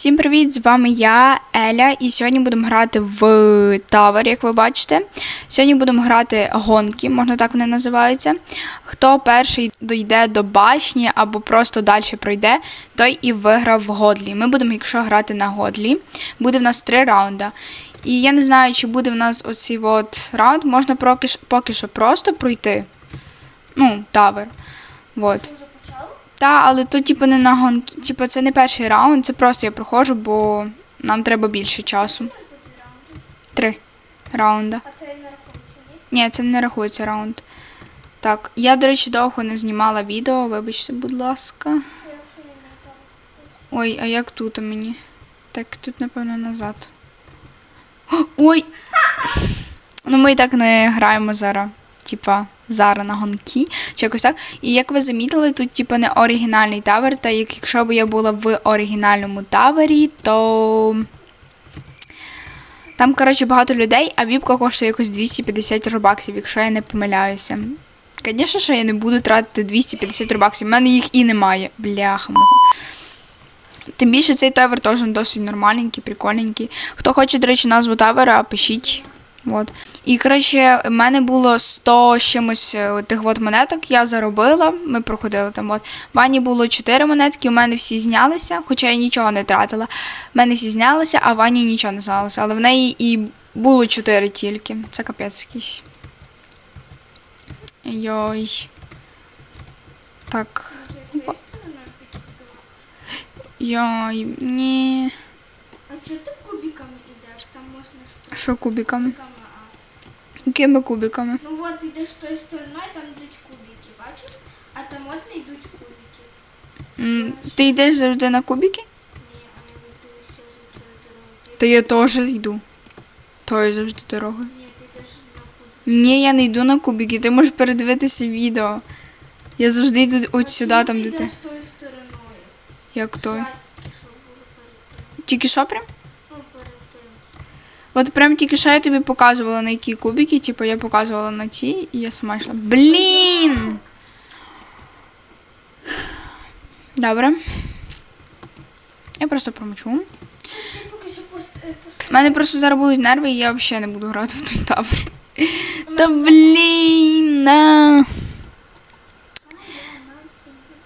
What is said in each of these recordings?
Всім привіт! З вами я, Еля, і сьогодні будемо грати в Тавер, як ви бачите. Сьогодні будемо грати гонки, можна так вони називаються. Хто перший дійде до башні або просто далі пройде, той і виграв в Годлі. Ми будемо, якщо грати на Годлі, буде в нас три раунди. І я не знаю, чи буде в нас оцей от раунд. Можна поки, що- поки що просто пройти. Ну, тавер. Вот. Та, але тут, типу, не на гонки. Типу, це не перший раунд, це просто я проходжу, бо нам треба більше часу. Три раунда. А це не рахується, ні? Ні, це не рахується раунд. Так, я, до речі, довго не знімала відео, вибачте, будь ласка. Ой, а як тут у мені? Так, тут, напевно, назад. Ой! Ну, ми і так не граємо зараз. Типа, зараз на гонки, чи якось так. І як ви замітили, тут, типа, не оригінальний тавер, та як якщо б я була в оригінальному тавері, то. Там, коротше, багато людей, а віпка коштує якось 250 робаксів, якщо я не помиляюся. Звісно, що я не буду тратити 250 робаксів. У мене їх і немає. Бляха мого. Тим більше цей тавер теж досить нормальненький, прикольненький. Хто хоче, до речі, назву тавера, пишіть. От. І коротше, в мене було 100 з чимось е, тих от монеток, я заробила, ми проходили там. От. Вані було 4 монетки, у мене всі знялися, хоча я нічого не тратила. В мене всі знялися, а Вані нічого не знялося. Але в неї і було 4 тільки. Це капець якийсь. Йой. Так. Йой, ні. А чого ти кубиками йдеш? Там можна ж Що кубиками? кубиками, а. Якими кубиками? Ну от йдеш з тої сторони, там йдуть кубики, бачиш? А там от не йдуть кубики. М, Ти йдеш завжди на кубики? Ні, а я йду ще з цієї дороги. Та я теж йду. Тою завжди дорогою. Ні, ти йдеш на кубики. Ні, я не йду на кубики, ти можеш передивитися відео. Я завжди йду от сюди, там, де ти. йдеш. Як той. Тільки що прям? От прям тільки що я тобі показувала на які кубики, типу я показувала на ті, і я сама йшла. Блін! Добре. Я просто промочу. У мене просто зараз будуть нерви, і я взагалі не буду грати в той табор. Та блін.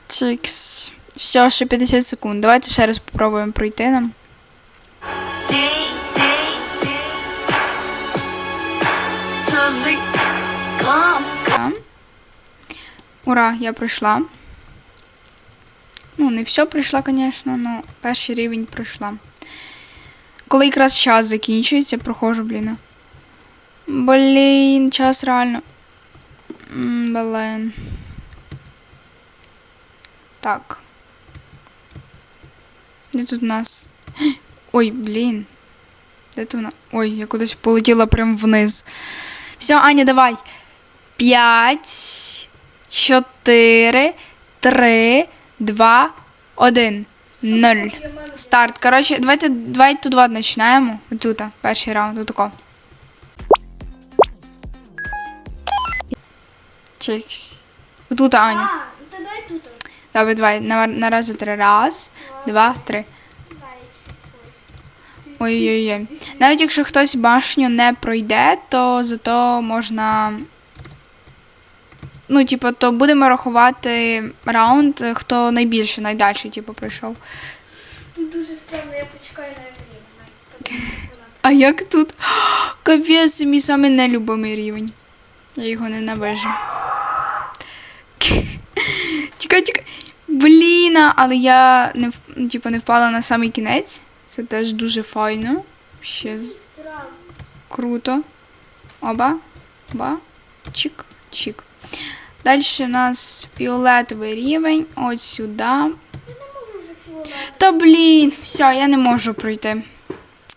Чикс. Все, ще 50 секунд. Давайте ще раз спробуємо пройти нам. Ура, я пройшла. Ну, не все пройшла, звісно, але перший рівень пройшла. Коли якраз час закінчується, проходжу, блін. Блін, час реально. Блін. Так. Де тут у нас? Ой, блін. Де тут вона? Ой, я кудись полетіла прям вниз. Все, Аня, давай. П'ять, чотири, три, два, один. Ноль. Старт. Коротше, давайте, давайте тут от починаємо. Отут, перший раунд, отако. Чекс. Отут, Аня. А, ну то давай тут. Давай, на, на раз, три. Раз, два, три. Ой. Ой-ой-ой. Навіть якщо хтось башню не пройде, то зато можна. Ну, типу, то будемо рахувати раунд, хто найбільше, найдальше, типу, пройшов. Тут дуже странно, я почекаю на Евеліну. А як тут? Капець, мій самий нелюбимий рівень. Я його ненавижу. Чекай, чекай. Блін, але я не, ну, типу, не впала на самий кінець. Це теж дуже файно. Ще круто. Оба. Оба. Чик, чик. Далі у нас фіолетовий рівень. От сюди. Та блін, все, я не можу пройти.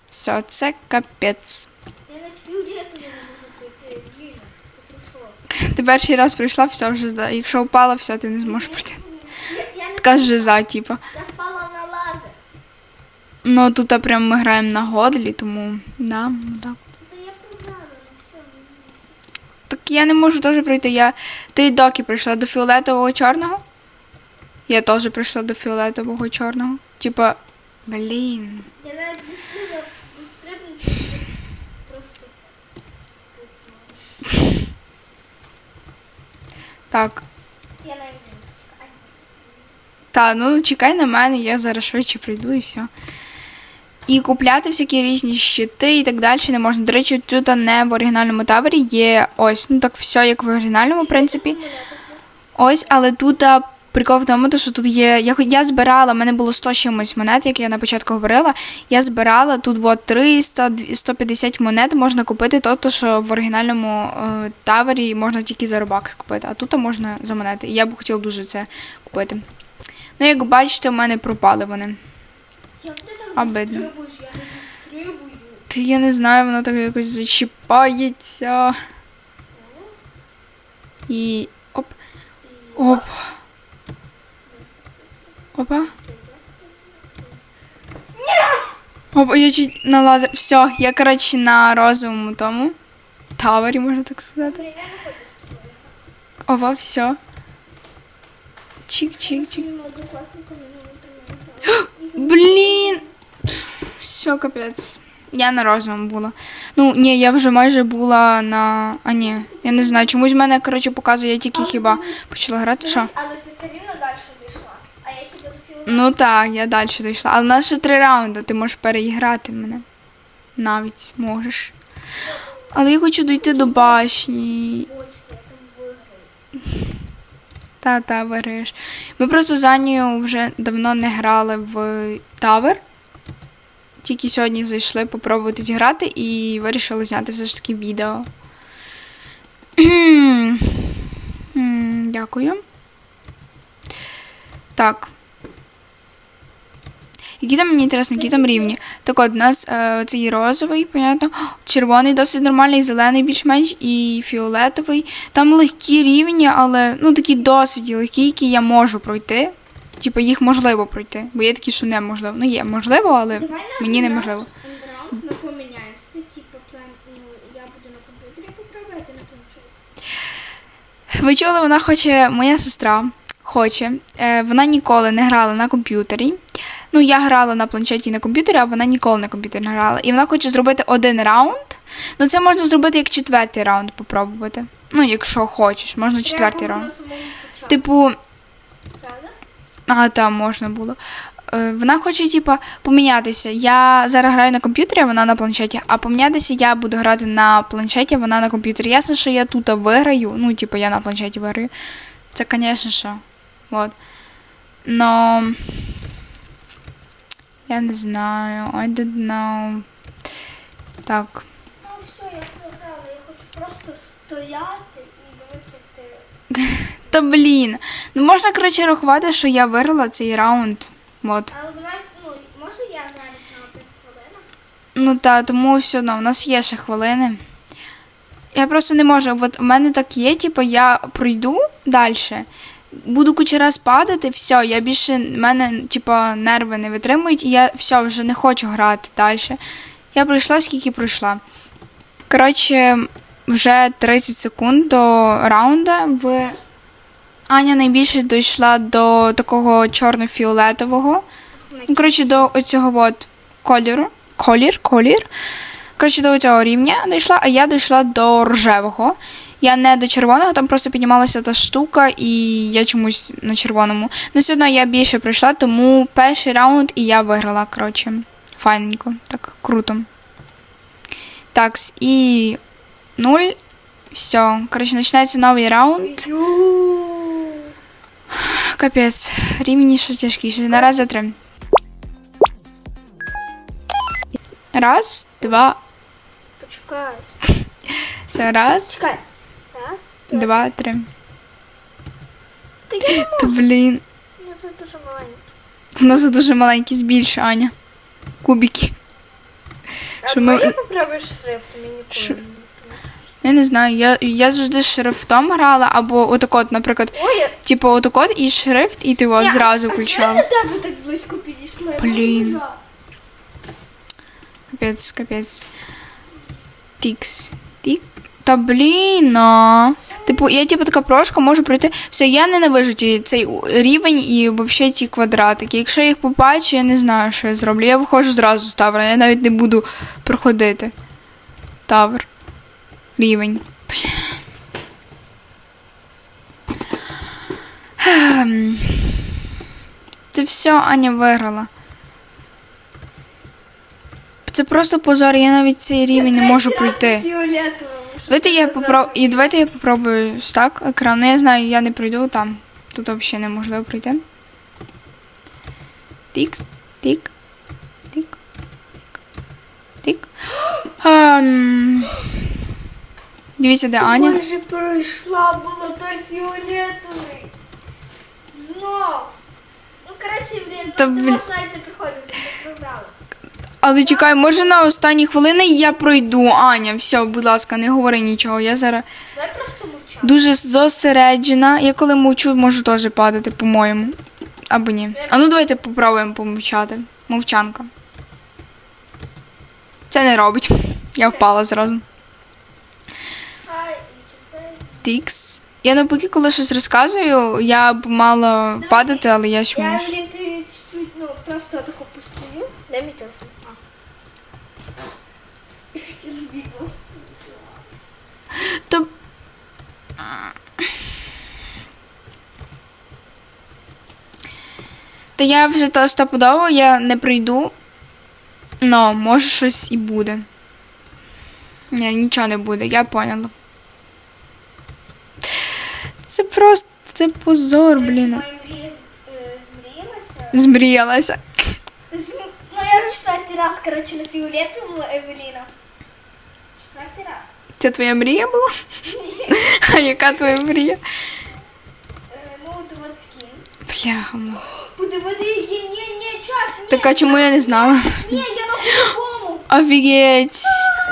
Все, це капець. Я навіть фіолетовий не можу пройти. Ти перший раз прийшла, все вже Якщо впала, все, ти не зможеш пройти. Така жиза, типа. я впала на лазер. Ну тут а, прям ми граємо на годлі, тому да, так. Та я Я не можу теж пройти. Я... Ти доки прийшла до фіолетового чорного? Я теж прийшла до фіолетового чорного. Типа, блін. Я навіть дострибнути, просто Так. я навіть. Та, ну чекай на мене, я зараз швидше прийду і все. І купляти всякі різні щити і так далі не можна. До речі, тут не в оригінальному таборі є ось, ну так все як в оригінальному, в принципі. Ось, але тут прикол в тому, що тут є. Я, я збирала, в мене було 100 чимось монет, як я на початку говорила. Я збирала тут от 300 150 монет можна купити, то, що в оригінальному е, тавері можна тільки за робакс купити, а тут можна за монети. Я б хотіла дуже це купити. Ну, як бачите, в мене пропали вони. Обидно. Я не знаю, воно так якось зачіпається. І. Оп. Оп. Опа. Опа, я чуть налазив. Все, я, коротше, на розовому тому. Тавері, можна так сказати. Опа, все. Чик-чик-чик. Блін. Все, капець. Я на розовому була. Ну, ні, я вже майже була на. А ні, я не знаю. Чомусь в мене, коротше, показує, я тільки хіба почала грати. Що? Але ти все рівно далі дійшла. А я хіба до. Ну так, я далі дійшла. Але в нас ще три раунди, ти можеш переіграти мене. Навіть можеш. Але я хочу дійти до башні. Бочку, я там виграю. Та, виграєш. Ми просто з Анією вже давно не грали в тавер. Тільки сьогодні зайшли попробувати зіграти і вирішили зняти все ж таки відео. Дякую. Так. Які там мені інтересно, які там рівні? Так от, у нас е, цей розовий, понятно. Червоний досить нормальний, зелений більш-менш і фіолетовий. Там легкі рівні, але ну такі досить легкі, які я можу пройти. Типу, їх можливо пройти. Бо є такі, що неможливо. Ну є можливо, але Давай на мені неможливо. андерраунд ми поміняємося. Типу, ну, я буду на комп'ютері поправляти на планшеті. Ви чули, вона хоче, моя сестра хоче. Е, вона ніколи не грала на комп'ютері. Ну, я грала на планшеті і на комп'ютері, а вона ніколи на комп'ютері не грала. І вона хоче зробити один раунд. Ну, це можна зробити як четвертий раунд попробувати. Ну, якщо хочеш, можна четвертий раунд. Типу, а там можна було. Е, Вона хоче, типа, помінятися. Я зараз граю на комп'ютері, а вона на планшеті. А помінятися я буду грати на планшеті, а вона на комп'ютері. Ясно, що я тут виграю. Ну, типу, я на планшеті виграю. Це, звісно, що. Вот. Но. Я не знаю. I don't know. Так. Ну все, я програла. Я хочу просто стояти і дивитися, ти. Та блін. Ну можна, коротше, рахувати, що я виграла цей раунд. Вот. Але давай, ну, може я зараз на 5 хвилинах? Ну та тому все одно, у нас є ще хвилини. Я просто не можу. От у мене так є, типу, я пройду далі, буду куча раз падати, все, я більше мене, типу, нерви не витримують, і я все вже не хочу грати далі. Я пройшла, скільки пройшла. Коротше, вже 30 секунд до раунда. В... Аня найбільше дійшла до такого чорно-фіолетового. Ну, коротше, до оцього от кольору. Колір, колір. Коротше, до цього рівня дійшла, а я дійшла до рожевого. Я не до червоного, там просто піднімалася та штука, і я чомусь на червоному. Ну, все одно я більше пройшла, тому перший раунд і я виграла, коротше. Файненько, так, круто. Так, і нуль. Все. Коротше, починається новий раунд. Капець. Рівні ще тяжкіше. На раз, за три. Раз, два, Почекай. все, раз, Чекай. Два, три. Ти я Та блін. це дуже маленький. У нас дуже маленькі збільш, Аня. Кубики. А Що ми- я попробую шрифтом, я ніколи Що? не Я не знаю, я, я завжди шрифтом грала, або отак от, наприклад, Ой, я... типу отак от і шрифт, і ти от зразу включала. до тебе так близько підійшли? Блін. Капець, капець. Тікс. Тік, Та блін. а. Типу, я типу така прошка можу пройти. Все, я ненавижу ті- цей рівень і взагалі ці квадратики. Якщо я їх побачу, я не знаю, що я зроблю. Я виходжу зразу з тавра, я навіть не буду проходити. Тавр. Рівень. Ем. Це все, Аня виграла. Це просто позор, я навіть цей рівень не можу пройти. Фіолетовим. Давайте я попроб... І давайте я попробую так екран. Ну я знаю, я не пройду там. Тут взагалі неможливо пройти. Тікс, тік, тік, тік, тік. Ем, Дивіться, де Аня. Майже пройшла, було той фіолетовий. Знов. Ну, коротше, блін, ти можеш навіть не приходити, ти програла. Але чекай, може на останні хвилини я пройду. Аня, все, будь ласка, не говори нічого. Я зараз Давай просто мовчати. дуже зосереджена. Я коли мовчу, можу теж падати, по-моєму. Або ні. А ну давайте попробуємо помовчати. Мовчанка. Це не робить. Я впала зразу. Тікс. Я навпаки, коли щось розказую, я б мала падати, але я Я, чомусь. чуть-чуть, ну, просто тако постою. Дай мій телефон. А. Я хотіла відео. То... Та я вже то стопудово, я не прийду. Ну, може щось і буде. Ні, нічого не буде, я поняла. Це просто це позор, блін. Моя мрія з- е, змріялася. Ну, я четвертий раз, коротше, на фіолетовому Евеліна. Четвертий раз. Це твоя мрія була? А яка твоя мрія? Е, Ну, от от скін. Бляха. Подивити, є, ні, ні, час, ні. Так а чому я не знала? Ні, я на по-любому. Офігеть.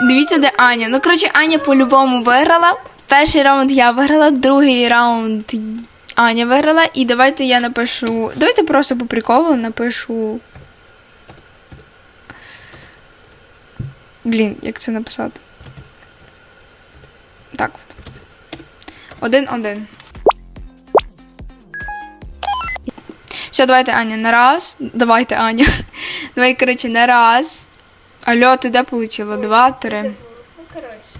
Дивіться, де Аня. Ну, коротше, Аня по-любому виграла. Перший раунд я виграла, другий раунд Аня виграла. І давайте я напишу. Давайте просто по приколу напишу. Блін, як це написати? Так. Один-один. Все, давайте, Аня, на раз. Давайте, Аня. Давай, коротше, на раз. Алло, ти де полетіла? Два, три. Ну, коротше.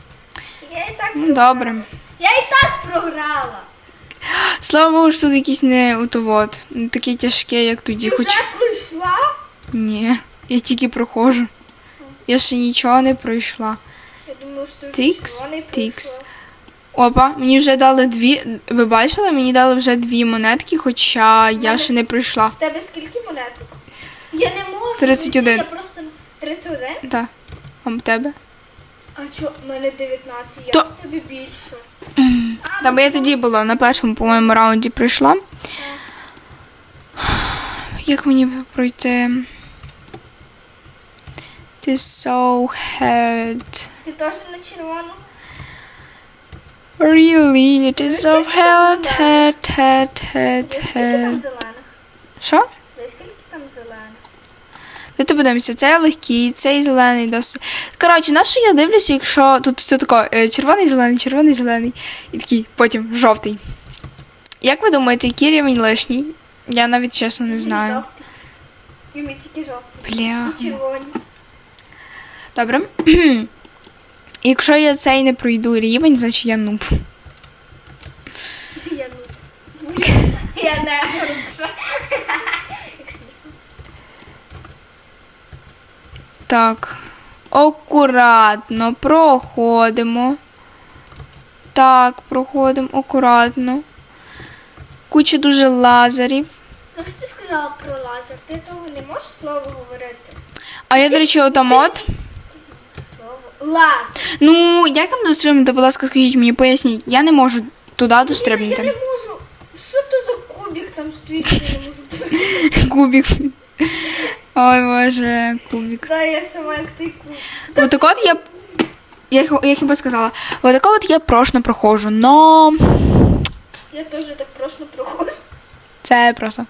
Я і так Ну, добре. Я і так програла. Слава Богу, що тут якісь не отовод. Не такі тяжкі, як тоді. Ти Хоч вже пройшла? ні. Я тільки проходжу. Я ще нічого не пройшла. Я думаю, що ти вже Тікс, червоний тікс. пройшов. Опа, мені вже дали дві. Ви бачили? Мені дали вже дві монетки, хоча я ще не пройшла. В тебе скільки монеток? Я не можу. 31. пройти, Я просто 31? Так. А в тебе? А чо, в мене 19, я То- в тебе більше. Та бо я тоді була на першому, по-моєму, раунді пройшла. Як мені пройти? Is so hard. Ти теж на червону? Really, it is hard, Де скільки там hard. зелених? Що? Де? Давайте подивимося, цей легкий, цей зелений досить. Коротше, на що я дивлюся, якщо тут все тако е, червоний, зелений, червоний, зелений. І такий, потім жовтий. Як ви думаєте, який рівень лишній? Я навіть чесно не знаю. Жовтий. І ми тільки жовтий. Бля. І червоні. Добре. Якщо я цей не пройду рівень, значить я нуб. Я ну. Я не грубша. Так. Акуратно проходимо. Так, проходимо акуратно. Куча дуже лазерів. Ну що ти сказала про лазер? Ти того не можеш слово говорити? А я, до речі, отам от. Лазер. Ну, як там дострибнути, будь ласка, скажіть мені, поясніть. Я не можу туди Я не можу. Що то за кубик там стоїть, я не можу Кубик. Ой, боже, кубик. Да, я сама як той кубик. Отак от я. Я, я хіба сказала, отак от я прошно проходжу, но Я теж так прошло проходжу. це просто.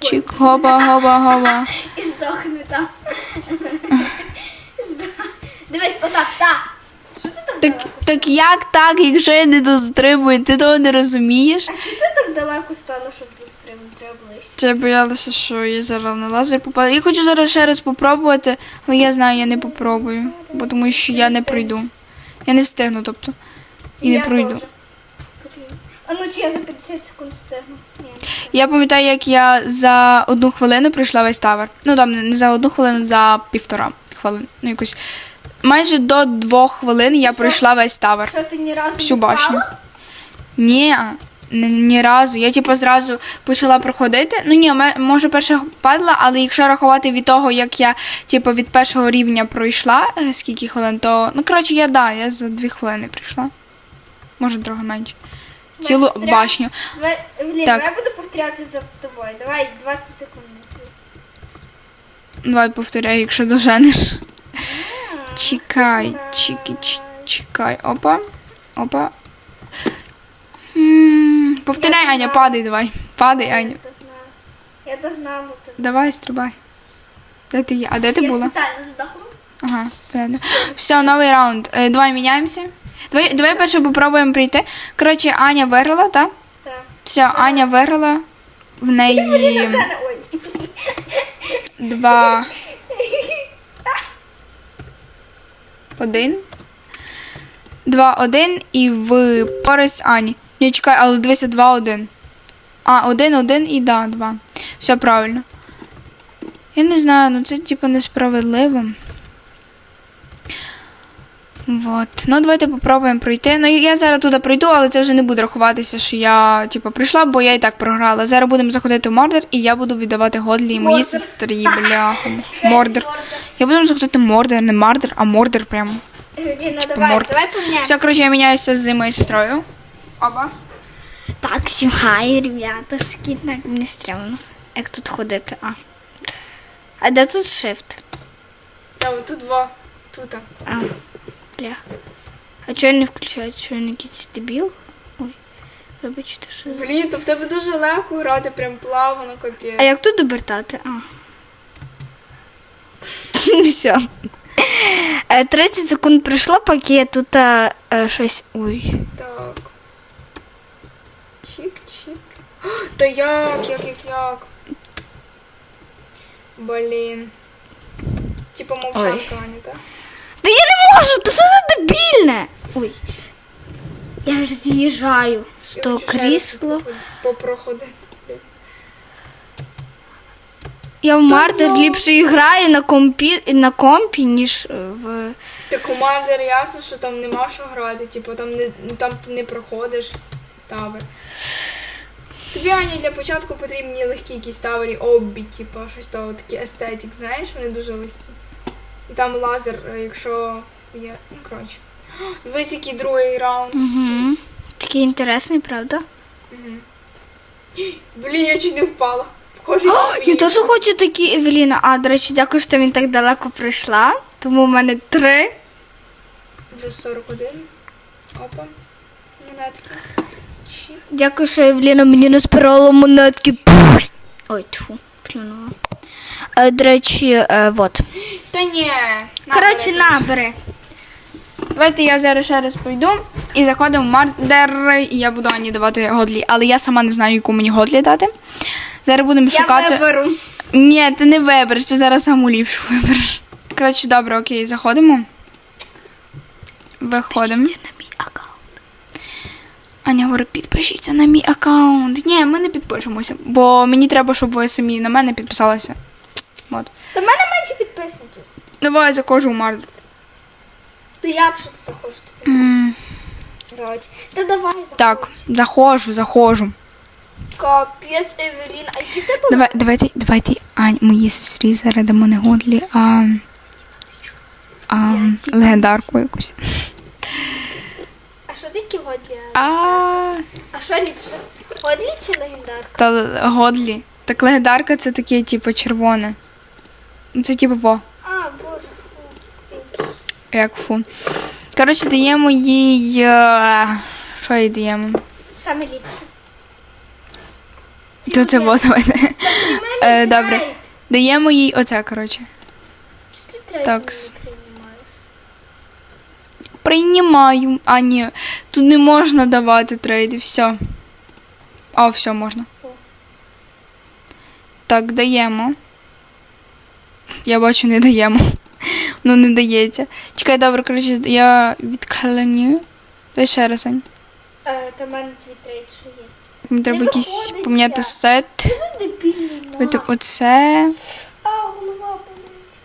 Чик, гоба, гоба, гоба. І здохне там. Дивись, отак, так. Що ти так? Так Так як так, якщо я не достримую, ти того не розумієш? А чи ти так далеко стала, щоб достримати? Треба ближче. Я боялася, що я зараз на лазер попаду. Я хочу зараз ще раз попробувати, але я знаю, я не попробую, бо тому що я не пройду. Я не встигну, тобто. І не Я пройду. теж. Потрібно. А ну чи я за 50 секунд встигну? Ні. Я пам'ятаю, як я за одну хвилину пройшла весь тавер. Ну там не за одну хвилину, за півтора хвилини. Ну якось. Майже до двох хвилин я пройшла весь тавер. Що ти ні разу Всю не башню. впала? Ні, ні, ні разу. Я типу зразу почала проходити. Ну ні, ме- може перша падала, але якщо рахувати від того, як я типу від першого рівня пройшла, е, скільки хвилин, то ну коротше, я да, я за дві хвилини прийшла. Може, трохи менше. Цілу Давай, башню. Давай, Блін, Так. я буду повторяти за тобою. Давай 20 секунд. Давай повторяй, якщо доженеш. Чекай, чеки, чекай. Опа. Опа. М, Повторяй, Аня, падай, давай. Падай, Аня. Я догнала тебе. Давай, стрибай. Де ти є? А де ти Я була? спеціально здохла. Ага, понятно. Все, новий раунд. Е, Давай міняємося. Давай, давай перше попробуємо прийти. Коротше, Аня виграла, так? Так. Все, Аня виграла. В неї Ой. два. Один. Два, один і в порець Ані. Ні, чекай, але дивися, два, один. А, один, один і да, два. Все правильно. Я не знаю, ну це типу несправедливо. Вот. Ну, давайте попробуємо пройти. Ну, я зараз туди пройду, але це вже не буде рахуватися, що я типу, прийшла, бо я і так програла. Зараз будемо заходити в мордер, і я буду віддавати годлі і моїй сестрі, бляха. Мордер. Я буду заходити в мордер, не мардер, а мордер прямо. Ліна, Типу давай, морд. давай поміняємо. Все, коротше, я міняюся з моєю сестрою. Оба. Так, всім хай, ребятушки. Так, мені стрімно. Як тут ходити? А. А де тут shift? Та тут два. Тут. А, бля. А чого не включається? Що я не якийсь дебіл? Ой, вибачте, що. Блін, то в тебе дуже легко грати, прям плавно, капець. А як тут обертати? А. Все. Е, 30 секунд пройшло, поки я тут е, е, щось. Ой. Так. Чик-чик. Та як, як, як, як? Блін. Типа мовчанка, Аня, так? Можу! Та що за дебільне? Ой. Я ж з'їжджаю з того крісла. Попроходити. Я в Мардер ліпше граю на компі, на компі, ніж е, в. Ти командир ясно, що там нема що грати, типу там не ну, там ти не проходиш тавер. Тобі Аня для початку потрібні легкі якісь тавері, оббі, типу, щось того, такі естетик, знаєш, вони дуже легкі. І там лазер, е, якщо Ну, коротше. Дивись, який другий раунд. Угу. Такий інтересний, правда? Блін, я чуть не впала. Похоже, Я теж хочу такі Евеліна. А, до речі, дякую, що він так далеко прийшла. Тому в мене три. Вже 41. Опа. Монетки. Чик. Дякую, що Евеліна мені не спирала монетки. Ой, тьфу, плюнула. Е, до речі, е, вот. Та ні. Коротше, бери. Давайте я зараз ще раз пройду і заходимо в мардер, і я буду Ані давати годлі. Але я сама не знаю, яку мені годлі дати. Зараз будемо шукати. виберу. Ні, ти не вибереш, ти зараз саму ліпшу вибереш. Коротше, добре, окей, заходимо. Виходимо. Аня говорить, підпишіться на мій аккаунт. Ні, ми не підпишемося, бо мені треба, щоб ви самі на мене підписалися. От. Та мене менше підписників. Давай заходжу в мардер. Та я б що ти тобі М. Та давай заходь. Так, заходжу, заходжу. Капець, Евеліна. А які в тебе Давай, давайте, давайте, Ань, моїй сестрі зараз дамо не годлі, а, а легендарку якусь. А що таке годлі? А, А що ліпше? Годлі чи легендарка? та годлі. Так легендарка це таке, типу, червоне. Ну, Це типу во. Крінж. як фу. Коротше, даємо їй. е, Що їй даємо? Саме ліпше. То це во, давайте. Е, добре. Даємо їй оце, коротше. Чи ти Такс. не приймаєш? приймаю. А, ні, тут не можна давати трейди, все. А, все, можна. Так, даємо. Я бачу, не даємо. Ну, не дається. Чекай, добре, коротше, я відклоню. Дай ще раз, Ань. Е, Та в мене твій трейд є. Мені треба якийсь поміняти сет. За Давайте оце. А, голова болить.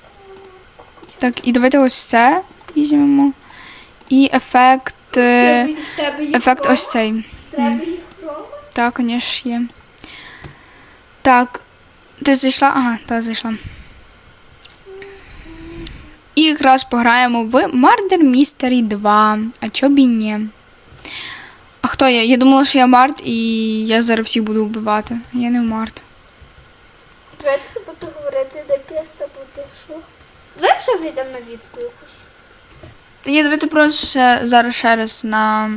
Так, і давайте ось це візьмемо. І ефект. е, в тебе є Ефект хрома? ось цей. В тебе є? Так, звісно, є. Так. Ти зайшла? Ага, так, зайшла. І якраз пограємо в Murder Mystery 2. А чо б і ні? А хто я? Я думала, що я Март і я зараз всіх буду вбивати. Я не Март. Давай треба договорити, де піста буде, що? Давай ще зайдемо на віпку якусь. Ні, давайте просто ще, зараз ще раз на.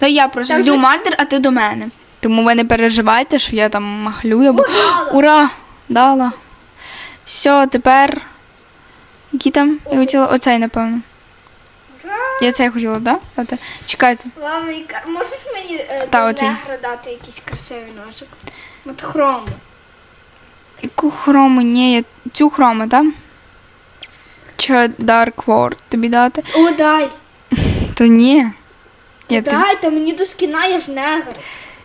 Ну я просто Так йду же- Мартер, а ти до мене. Тому ви не переживайте, що я там махлюю. Бо... Ура! Дала. Все, тепер. Який там? Я хотіла оцей, напевно. Я цей хотіла, так? Да? Дати. Чекайте. Лавика, можеш мені е, Та, до оцей. негра дати якийсь красивий ножик? От хрому. Яку хрому? Ні, я цю хрому, так? Чи Dark World тобі дати? О, дай. Та ні. Я ти... дай, та мені до скіна є ж негр.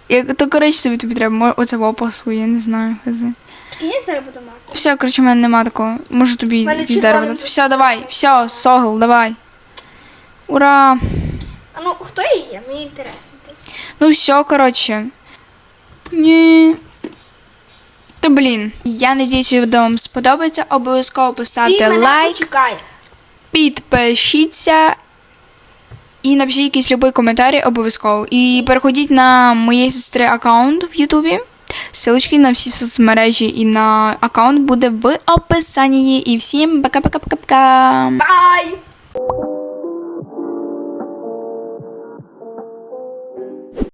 Я, то коротше тобі тобі треба. Оце вопасу, я не знаю. Хази. Я зараз буду мати. Все, коротше, в мене нема такого. Можу тобі мене якісь дерево дати. Все, давай, все, согл, давай. Ура! А ну, хто я є? Мені інтересно просто. Ну все, коротше. Ні. Та блін. Я надіюсь, що відео вам сподобається. Обов'язково поставте мене лайк, почекай. підпишіться і напишіть якийсь любий коментар обов'язково. І переходіть на моєї сестри аккаунт в Ютубі. Силочки на всі соцмережі і на аккаунт буде в описанні. І всім пока-пока-пока-пока. Бай!